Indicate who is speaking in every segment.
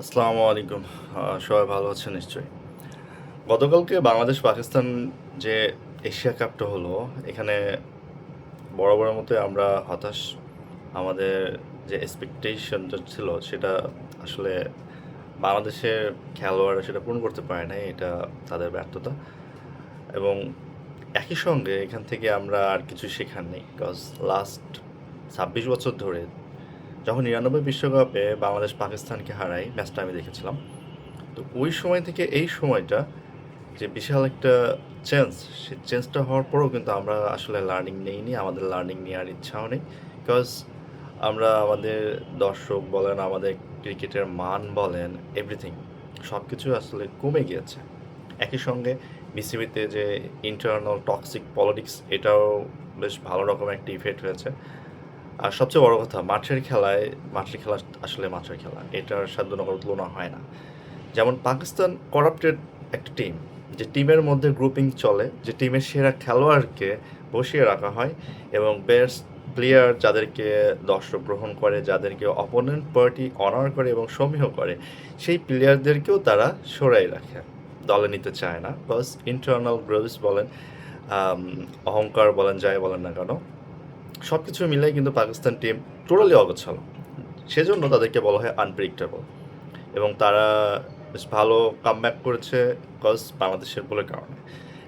Speaker 1: আসসালামু আলাইকুম। সবাই ভালো আছেন নিশ্চয়ই। গতকালকে বাংলাদেশ পাকিস্তান যে এশিয়া কাপটা হলো, এখানে বড় বড় মতো আমরা হতাশ। আমাদের যে এক্সপেকটেশনটা ছিল, সেটা আসলে বাংলাদেশের খেলোয়াড়রা সেটা পূরণ করতে পারে নাই, এটা তাদের ব্যর্থতা। এবং একই সঙ্গে এখান থেকে আমরা আর কিছু শেখার নেই বিকজ লাস্ট ছাব্বিশ বছর ধরে যখন নিরানব্বই বিশ্বকাপে বাংলাদেশ পাকিস্তানকে হারায়, ম্যাচটা আমি দেখেছিলাম। তো ওই সময় থেকে এই সময়টা যে বিশাল একটা চেঞ্জ সেই চেঞ্জটা হওয়ার পরেও কিন্তু আমরা আসলে লার্নিং নেইনি, আমাদের লার্নিং নেওয়ার ইচ্ছাও নেই। বিকজ আমরা আমাদের দর্শক বলেন, আমাদের ক্রিকেটের মান বলেন এভরিথিং সব কিছু আসলে কমে গিয়েছে। একই সঙ্গে বিসিবিতে যে ইন্টারনাল টক্সিক পলিটিক্স এটাও বেশ ভালো রকম একটা ইফেক্ট হয়েছে। আর সবচেয়ে বড় কথা, মাঠের খেলায়, মাঠের খেলা আসলে মাঠের খেলা, এটার সাধ্য কোনো তুলনা হয় না। যেমন পাকিস্তান করাপ্টেড একটা টিম যে টিমের মধ্যে গ্রুপিং চলে, যে টিমের সেরা খেলোয়াড়কে বসিয়ে রাখা হয় এবং বেস্ট প্লেয়ার যাদেরকে দর্শক গ্রহণ করে, যাদেরকে অপোনেন্ট পার্টি অনার করে এবং সমীহ করে, সেই প্লেয়ারদেরকেও তারা সরাই রাখে। দলে নিতে চায় না। বাস ইন্টারনাল গ্রোভস বলেন অহংকার বলেন, যাই বলেন না কেন সব কিছু মিলাই কিন্তু পাকিস্তান টিম টোটালি অগোছাল। সেজন্য তাদেরকে বলা হয় আনপ্রেডিক্টেবল এবং তারা বেশ ভালো কামব্যাক করেছে কজ বাংলাদেশের বলে কারণে।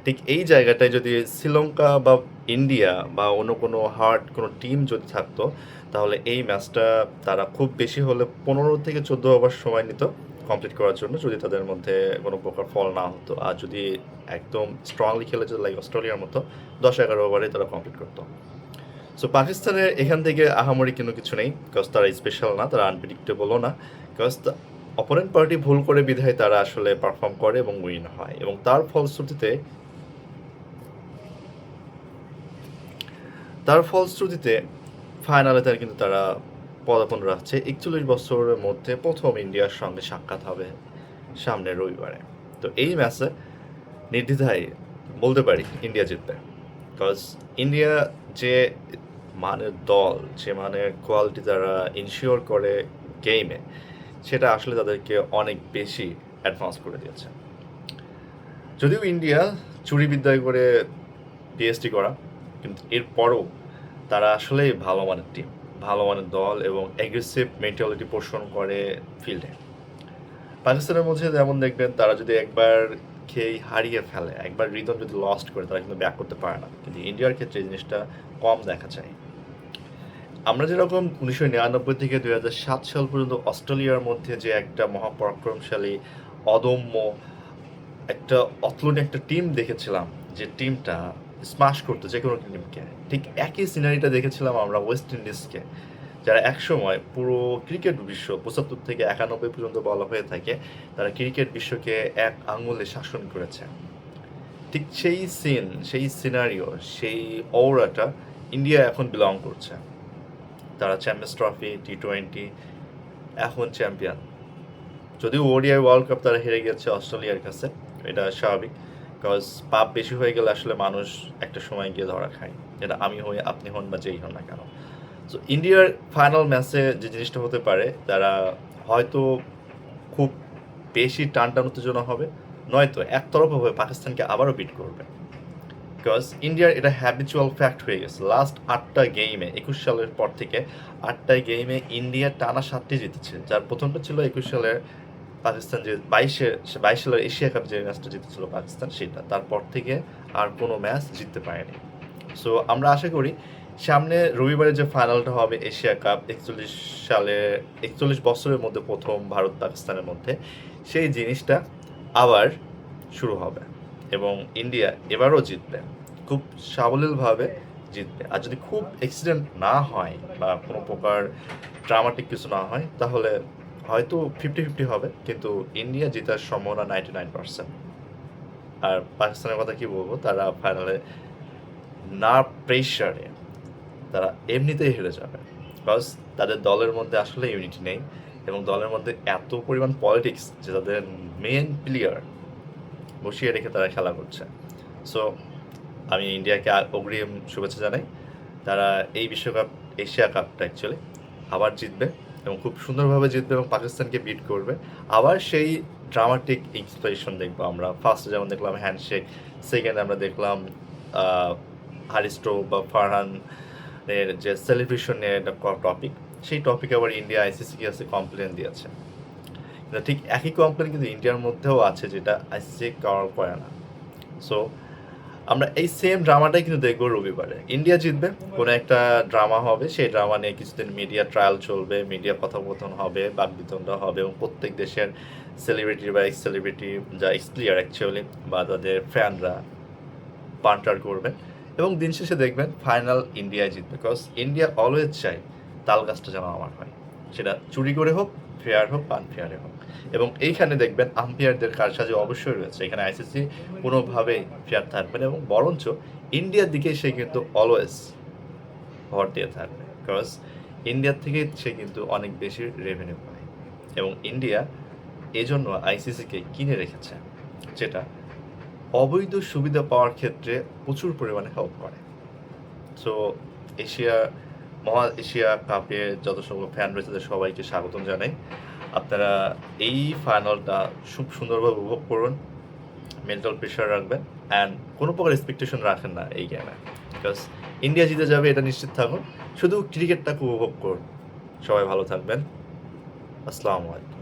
Speaker 1: ঠিক এই জায়গাটায় যদি শ্রীলঙ্কা বা ইন্ডিয়া বা অন্য কোনো হার্ড কোনো টিম যদি থাকতো, তাহলে এই ম্যাচটা তারা খুব বেশি হলে পনেরো থেকে চোদ্দ ওভার সময় নিত কমপ্লিট করার জন্য যদি তাদের মধ্যে কোনো প্রকার ফল না হতো। আর যদি একদম স্ট্রংলি খেলে যদি লাইক অস্ট্রেলিয়ার মতো, দশ এগারো ওভারে তারা কমপ্লিট করতো। সো পাকিস্তানের এখান থেকে আহামরি কোনো কিছু নেই বিকজ তারা স্পেশাল না, তারা আনপ্রেডিক্টেবলও না বিকজ অপোনেন্ট পার্টি ভুল করে বিধায় তারা আসলে পারফর্ম করে এবং উইন হয়। এবং তার ফলশ্রুতিতে তার ফলশ্রুতিতে ফাইনালে তার কিন্তু তারা পদার্পণ রাখছে। একচল্লিশ বছরের মধ্যে প্রথম ইন্ডিয়ার সঙ্গে সাক্ষাৎ হবে সামনের রবিবারে। তো এই ম্যাচে নির্দ্বিধায় বলতে পারি, ইন্ডিয়া জিতবে। বিকজ ইন্ডিয়া যে মানের দল যে মানের কোয়ালিটি তারা ইনশিওর করে গেমে সেটা আসলে তাদেরকে অনেক বেশি অ্যাডভান্স করে দিয়েছে। যদিও ইন্ডিয়া চুরি বিদ্যায় করে পিএসটি করা, কিন্তু এরপরও তারা আসলেই ভালো মানের টিম ভালো মানের দল এবং অ্যাগ্রেসিভ মেন্টালিটি পোষণ করে ফিল্ডে পাকিস্তানের মধ্যে যেমন দেখবেন, তারা যদি একবার খেয়ে হারিয়ে ফেলে, একবার রিদম যদি লস্ট করে, তারা কিন্তু ব্যাক করতে পারে না। কিন্তু ইন্ডিয়ার ক্ষেত্রে এই জিনিসটা কম দেখা যায়। আমরা যেরকম উনিশশো নিরানব্বই থেকে দুই সাত সাল পর্যন্ত অস্ট্রেলিয়ার মধ্যে যে একটা মহাপরাক্রমশালী, অদম্য একটা অতুলনীয় একটা টিম দেখেছিলাম, যে টিমটা স্মাশ করতো যে কোনো টিমকে ঠিক একই সিনারিটা দেখেছিলাম আমরা ওয়েস্ট ইন্ডিজকে যারা একসময় পুরো ক্রিকেট বিশ্ব, পঁচাত্তর থেকে একানব্বই পর্যন্ত বলা হয়ে থাকে, তারা ক্রিকেট বিশ্বকে এক আঙুলে শাসন করেছে। ঠিক সেই সিন সেই সিনারিও সেই ওরাটা ইন্ডিয়া এখন বিলং করছে। তারা চ্যাম্পিয়ন্স ট্রফি টি টোয়েন্টি এখন চ্যাম্পিয়ন যদিও ওডিআই ওয়ার্ল্ড কাপ তারা হেরে গেছে অস্ট্রেলিয়ার কাছে, এটা স্বাভাবিক। বিকজ পাপ বেশি হয়ে গেলে আসলে মানুষ একটা সময় গিয়ে ধরা খায়। এটা আমি হই, আপনি হন বা যেই হন না কেন। সো ইন্ডিয়ার ফাইনাল ম্যাচে যে জিনিসটা হতে পারে, তারা হয়তো খুব বেশি টান টান উত্তেজনা হবে, নয়তো একতরফাভাবে পাকিস্তানকে আবারও বিট করবে। বিকজ ইন্ডিয়ার এটা হ্যাবিচুয়াল ফ্যাক্ট হয়ে গেছে। লাস্ট আটটা গেমে একুশ সালের পর থেকে আটটা গেমে ইন্ডিয়া টানা সাতটি জিতেছে। যার প্রথমটা ছিল একুশ সালের পাকিস্তান যে বাইশে, বাইশ সালের এশিয়া কাপ যে ম্যাচটা জিতেছিল পাকিস্তান, সেটা। তারপর থেকে আর কোনো ম্যাচ জিততে পারেনি। সো আমরা আশা করি সামনে রবিবারে যে ফাইনালটা হবে এশিয়া কাপ, একচল্লিশ সালে, একচল্লিশ বছরের মধ্যে প্রথম ভারত পাকিস্তানের মধ্যে, সেই জিনিসটা আবার শুরু হবে। এবং ইন্ডিয়া এবারও জিতবে। খুব সাবলীলভাবে জিতবে। আর যদি খুব অ্যাক্সিডেন্ট না হয় বা কোনো প্রকার ড্রামাটিক কিছু না হয়, তাহলে হয়তো ফিফটি ফিফটি হবে। কিন্তু ইন্ডিয়া জেতার সম্ভাবনা নাইনটি নাইন পার্সেন্ট আর পাকিস্তানের কথা কি বলব? তারা ফাইনালে না প্রেশারে তারা এমনিতেই হেরে যাবে। বিকজ তাদের দলের মধ্যে আসলে ইউনিটি নেই এবং দলের মধ্যে এত পরিমাণ পলিটিক্স যে তাদের মেন প্লেয়ার বসিয়ে রেখে তারা খেলা করছে। সো আমি ইন্ডিয়াকে অগ্রিম শুভেচ্ছা জানাই। তারা এই বিশ্বকাপ, এশিয়া কাপটা অ্যাকচুয়ালি আবার জিতবে এবং খুব সুন্দরভাবে জিতবে এবং পাকিস্তানকে বিট করবে। আবার সেই ড্রামাটিক এক্সপ্রেশন দেখব আমরা। ফার্স্টে যেমন দেখলাম হ্যান্ডশেক সেকেন্ড আমরা দেখলাম হারিস্টো বা ফারহান এর যে সেলিব্রেশন নিয়ে একটা টপিক সেই টপিক আবার ইন্ডিয়া আইসিসি কাছে কমপ্লেন দিয়েছে। ঠিক একই কোম্পানি কিন্তু ইন্ডিয়ার মধ্যেও আছে যেটা আইসিসি কভার করে না। সো আমরা এই সেম ড্রামাটাই কিন্তু দেখব রবিবারে। ইন্ডিয়া জিতবে, কোনো একটা ড্রামা হবে, সেই ড্রামা নিয়ে কিছুদিন মিডিয়া ট্রায়াল চলবে মিডিয়া কথোপকথন হবে বাকবিতণ্ড হবে, এবং প্রত্যেক দেশের সেলিব্রিটি বা এক্স সেলিব্রিটি যা এক্স প্লেয়ার অ্যাকচুয়ালি বা তাদের ফ্যানরা পান্টার করবেন এবং দিন শেষে দেখবেন ফাইনাল ইন্ডিয়া জিতবে বিকজ ইন্ডিয়া অলওয়েজ চাই তাল গাছটা যেন আমার হয়। সেটা চুরি করে হোক ফেয়ার হোক আনফেয়ারে হোক। এবং এইখানে দেখবেন আম্পায়ারদের কারসাজি অবশ্যই রয়েছে। এখানে আইসিসি কোনোভাবেই ফেয়ার থাকবে না এবং বরঞ্চ ইন্ডিয়ার দিকে সে কিন্তু অলওয়েজ ভর দিয়ে থাকবে। বিকজ ইন্ডিয়ার থেকে সে কিন্তু অনেক বেশি রেভিনিউ পায়। এবং ইন্ডিয়া এজন্য আইসিসিকে কিনে রেখেছে, যেটা অবৈধ সুবিধা পাওয়ার ক্ষেত্রে প্রচুর পরিমাণে হেল্প করে। সো এশিয়া মহা এশিয়া কাপে যত সকল ফ্যান রয়েছে তাদের সবাইকে স্বাগতম জানাই। আপনারা এই ফাইনালটা খুব সুন্দরভাবে উপভোগ করুন মেন্টাল প্রেশার রাখবেন অ্যান্ড কোনো প্রকার এক্সপেকটেশন রাখেন না এই গেমে বিকজ ইন্ডিয়া জিতে যাবে, এটা নিশ্চিত থাকুন। শুধু ক্রিকেটটাকে উপভোগ করুন। সবাই ভালো থাকবেন। আসসালামু আলাইকুম।